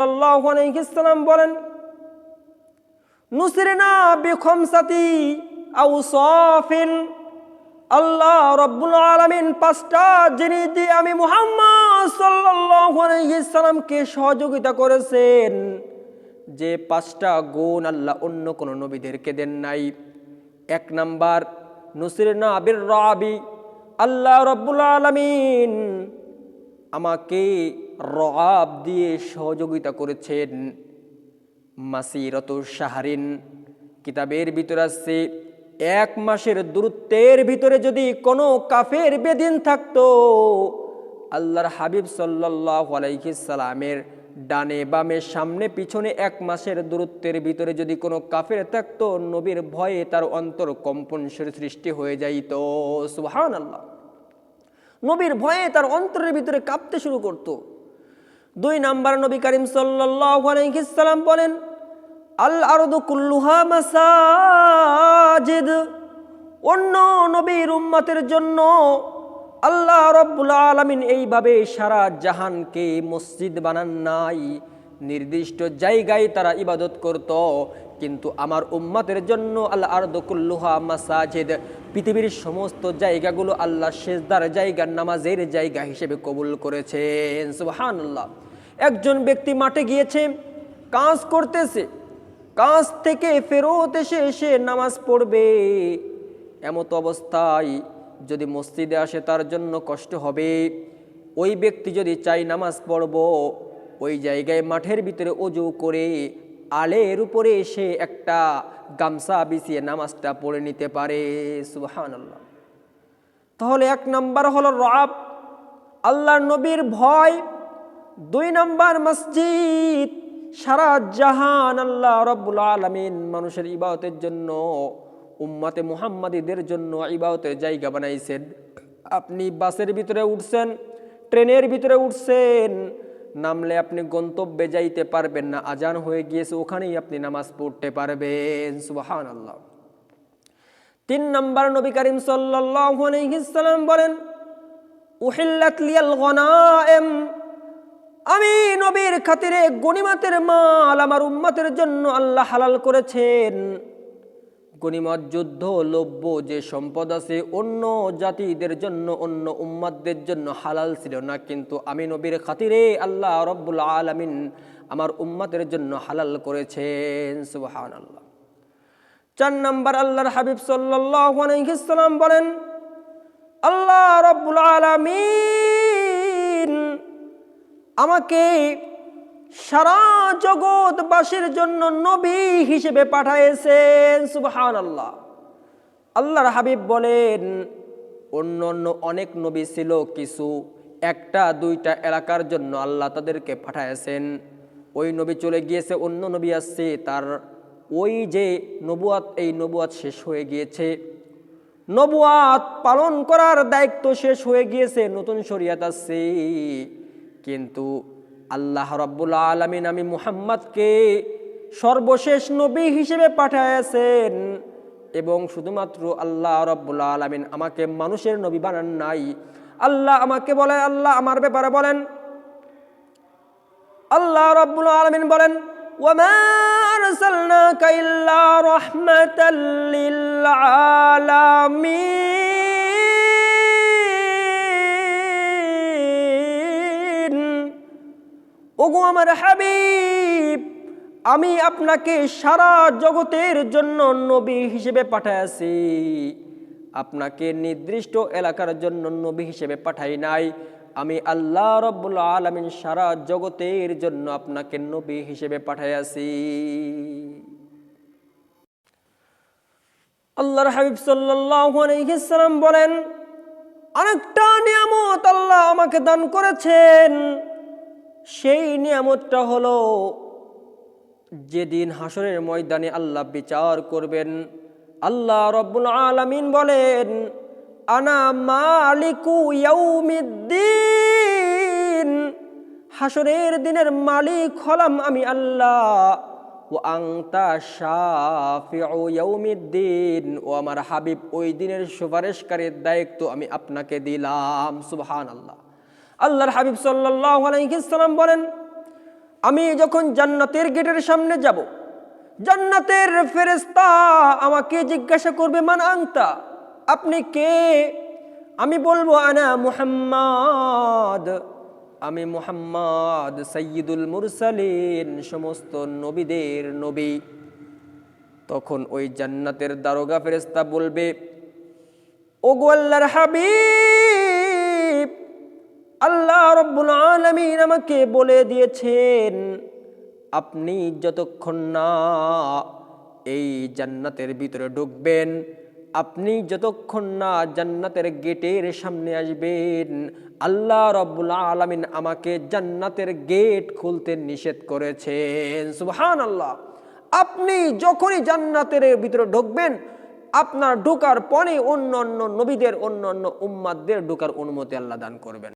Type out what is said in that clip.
সাল্লাল্লাহু আলাইহি বলেন, নুসরিনা বিখমসাতি আউসাফিন আল্লাহ রব্বুল আলামিন পাঁচটা জিনিস দিয়ে আমি মুহাম্মদ সাল্লামকে সহযোগিতা করেছেন। যে পাঁচটা গুণ আল্লাহ অন্য কোনো নবীদেরকে দেন নাই। এক নাম্বার, নুসরিনা আবির রাবি আল্লাহ রব্বুল আলমিন আমাকে রব দিয়ে সহযোগিতা করেছেন। মাসিরত শাহরিন কিতাবের ভিতরে আসছে এক মাসের দূরত্বের ভিতরে যদি কোনো কাফের বেদিন থাকতো, আল্লাহর হাবিব সাল্লাহ আলাইসালামের ডানে বামে সামনে পিছনে এক মাসের দূরত্বের ভিতরে যদি কোনো কাফের থাকতো, নবীর ভয়ে তার অন্তর কম্পন সৃষ্টি হয়ে যাইত। সুহান আল্লাহ নবীর ভয়ে তার অন্তরের ভিতরে কাঁপতে শুরু করত। দুই নাম্বার নবী করিম সাল্লাম বলেন, আল আরদু কুল্লুহা মাসাজিদ। অন্য নবীর উম্মতের জন্য আল্লাহ রব্বুল আলমিন এইভাবে সারা জাহানকে মসজিদ বানান নাই। নির্দিষ্ট জায়গায় তারা ইবাদত করত। কিন্তু আমার উম্মাতের জন্য আল্লাহ আরদকুল্লুহা মাসাজিদ, পৃথিবীর সমস্ত জায়গাগুলো আল্লাহ শেষদার জায়গা, নামাজের জায়গা হিসেবে কবুল করেছেন। সুবাহান আল্লাহ একজন ব্যক্তি মাঠে গিয়েছে, কাজ করতেছে, কাজ থেকে ফেরত এসে এসে নামাজ পড়বে। এমত অবস্থায় যদি মসজিদে আসে তার জন্য কষ্ট হবে। ওই ব্যক্তি যদি চাই নামাজ পড়ব, ওই জায়গায় মাঠের ভিতরে অজু করে আলের উপরে এসে একটা গামছা বিছিয়ে নামাজটা পড়ে নিতে পারে সুহান আল্লাহ তাহলে এক নাম্বার হলো রব। আল্লাহ নবীর ভয়। দুই নাম্বার মসজিদ। সারা জাহান আল্লাহ রব্বুল আলমিন মানুষের ইবাদতের জন্য, উম্মাতে মুহাম্মাদীদের জন্য ইবাদতের জায়গা বানাইছেন। আপনি বাসের ভিতরে উঠছেন, ট্রেনের ভিতরে উঠছেন নামলে আপনি গন্তব্যে যাইতে পারবেন না। আজান হয়ে গিয়েছে, ওখানেই আপনি নামাজ পড়তে পারবেন। সুবাহান আল্লাহ তিন নম্বর নবী করিম সাল্লাম বলেন আমি নবীর খাতিরে গনিমাতের মাল আমার উম্মাতের জন্য আল্লাহ হালাল করেছেন। গনিমত যুদ্ধ লভ্য যে সম্পদ আছে, অন্য জাতিদের জন্য, অন্য উম্মাদদের জন্য হালাল ছিল না। কিন্তু আমি নবীর খাতিরে আল্লাহ রব্বুল আলমিন আমার উম্মাদের জন্য হালাল করেছেন সুবাহান আল্লাহ চার নম্বর আল্লাহর হাবিব সাল্লাম বলেন, আল্লাহ রব্বুল আলমিন আমাকে সারা জগৎবাসীর জন্য নবী হিসেবে পাঠাইছেন সুবহান আল্লাহ আল্লাহর হাবিব বলেন, অন্য অন্য অনেক নবী ছিল, কিছু, একটা, দুইটা এলাকার জন্য আল্লাহ তাদেরকে পাঠাইছেন ওই নবী চলে গিয়েছে, অন্য নবী আসছে, তার ওই যে নবুয়াত, এই নবুয়াত শেষ হয়ে গিয়েছে। নবুয়াত পালন করার দায়িত্ব শেষ হয়ে গিয়েছে, নতুন শরিয়াত আসছে। কিন্তু আল্লাহ রব্বুল আলমিন আমি মুহাম্মদকে সর্বশেষ নবী হিসেবে পাঠাইয়াছেন এবং শুধুমাত্র আল্লাহ রব্বুল আলমিন আমাকে মানুষের নবী বানান নাই। আল্লাহ আমাকে বলে, আল্লাহ আমার ব্যাপারে বলেন। আল্লাহ রব্বুল আলমিন বলেন ওমা রহমত আলমিন। ওগো আমার হাবিব, আমি আপনাকে সারা জগতের জন্য নবী হিসেবে পাঠাইছি আপনাকে নির্দিষ্ট এলাকার জন্য নবী হিসেবে পাঠাই নাই। আমি আল্লাহ রব্বুল আলমিন সারা জগতের জন্য আপনাকে নবী হিসেবে পাঠাইয়াছি। আল্লাহর হাবিব সাল্লাম বলেন অনেকটা নিয়ামত আল্লাহ আমাকে দান করেছেন। সেই নিয়ামতটা হলো যেদিন হাসরের ময়দানে আল্লাহ বিচার করবেন। আল্লাহ রব্বুল আলমিন বলেন, আনা মালিকু ইয়াউমিদ্দিন। হাসরের দিনের মালিক হলাম আমি আল্লাহ। ও আংতা শাফিউ ইয়াউমিদ্দিন। ও আমার হাবিব ওই দিনের সুপারিশকারীর দায়িত্ব আমি আপনাকে দিলাম। সুবহান আল্লাহ আল্লাহর হাবিব সাল্লাল্লাহু আলাইহি সাল্লাম বলেন, আমি যখন জান্নাতের গেটের সামনে যাব, জান্নাতের ফেরেস্তা আমাকে জিজ্ঞাসা করবে, মান আংতা আপনি কে? আমি বলব, আনা মুহাম্মদ। আমি মুহাম্মদ সৈয়দুল মুরসালিন, সমস্ত নবীদের নবী। তখন ওই জান্নাতের দারোগা ফেরেস্তা বলবে, ওগো আল্লাহর হাবিব আল্লাহ রব্বুল আলমিন আমাকে বলে দিয়েছেন, আপনি যতক্ষণ না এই জান্নাতের ভিতরে ঢুকবেন, আপনি যতক্ষণ না জান্নাতের গেটের সামনে আসবেন, আল্লাহ রব্বুল আলমিন আমাকে জান্নাতের গেট খুলতে নিষেধ করেছেন। সুহান আল্লাহ আপনি যখনই জান্নাতের ভিতরে ঢুকবেন, আপনার ঢোকার পরে অন্য অন্য নবীদের অন্য অন্য উম্মাদদের ঢোকার অনুমতি আল্লাহ দান করবেন।